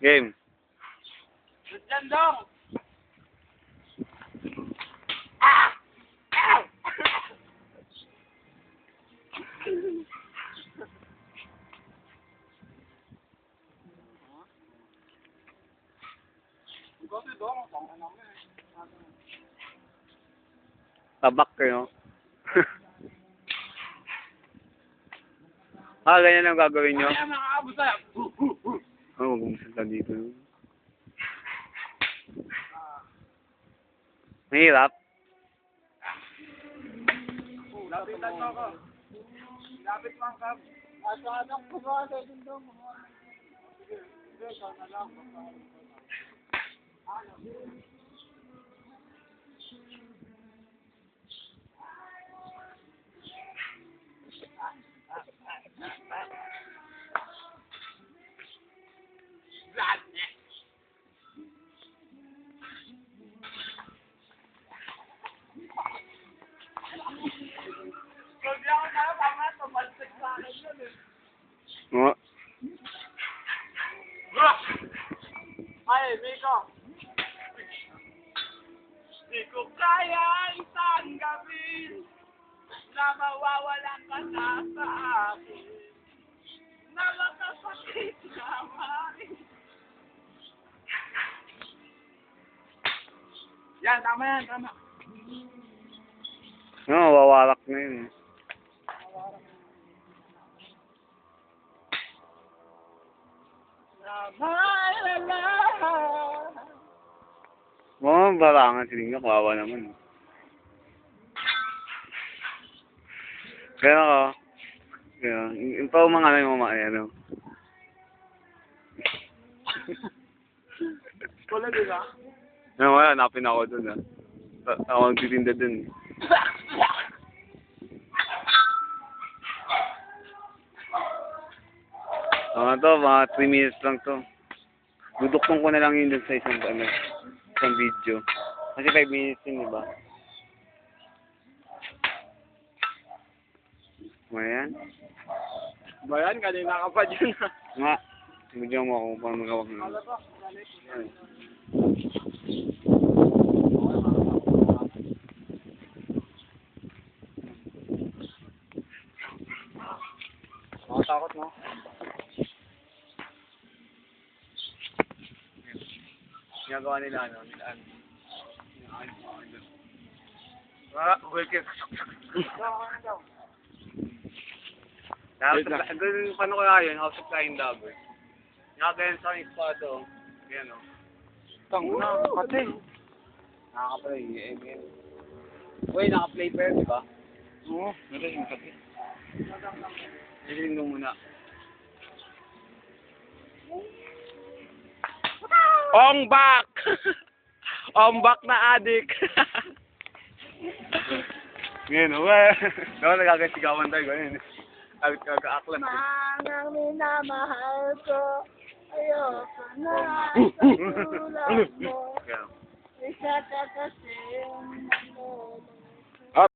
Game. Dong. Kasi dong, tama namin. Tabak kayo. ah, ganyan ang gagawin nyo? Kaya makakabot tayo. Oh, dito. Mahirap. Lapitan mo ako. Lapit mo ang kap. Asa anak ko ba sa din dong? Sige, sige, sana lang. Oo. Ay, Miko. Di ko kaya isang gabi na mawawala ka na sa akin. Na. Yan, tama yan, tama. Oo, wawarak na yun. eh. Namalala. Oo, barangan si Linga, kawawa naman. Kaya ako, kaya, yung pa mga ano yung mga ano. Wala, di ba? Ano wala, hanapin ako dun ah. Ta- Ako nagtitinda dun. Mga to, mga 3 minutes lang to. Duduktong ko na lang yun dun sa isang, ano, isang video. Kasi 5 minutes yun, di ba? Ayan. Ba yan, kanina ka pa dyan. Nga, bigyan mo ako paano magawak na. Ayan. Makatakot mo. Ginagawa nila ano, nila ano. Ah, of Flying, doon, paano kaya yun? House of Flying Daggers. Nakagayan sa aking spot, oh. Yan, oh. Tang na, pati. Nakaka-play, eh, eh. Uy, naka-play pa yun, di ba? Oo. Meron yung pati. Silin mo muna. Ong back! Ong back na adik. Ngayon, eh. Daw, nagkakasigawan tayo, ganyan. At kakaaklat. Manang minamahal ko, ayoko na uh, sa tulad mo. Kaya, Isa ka kasi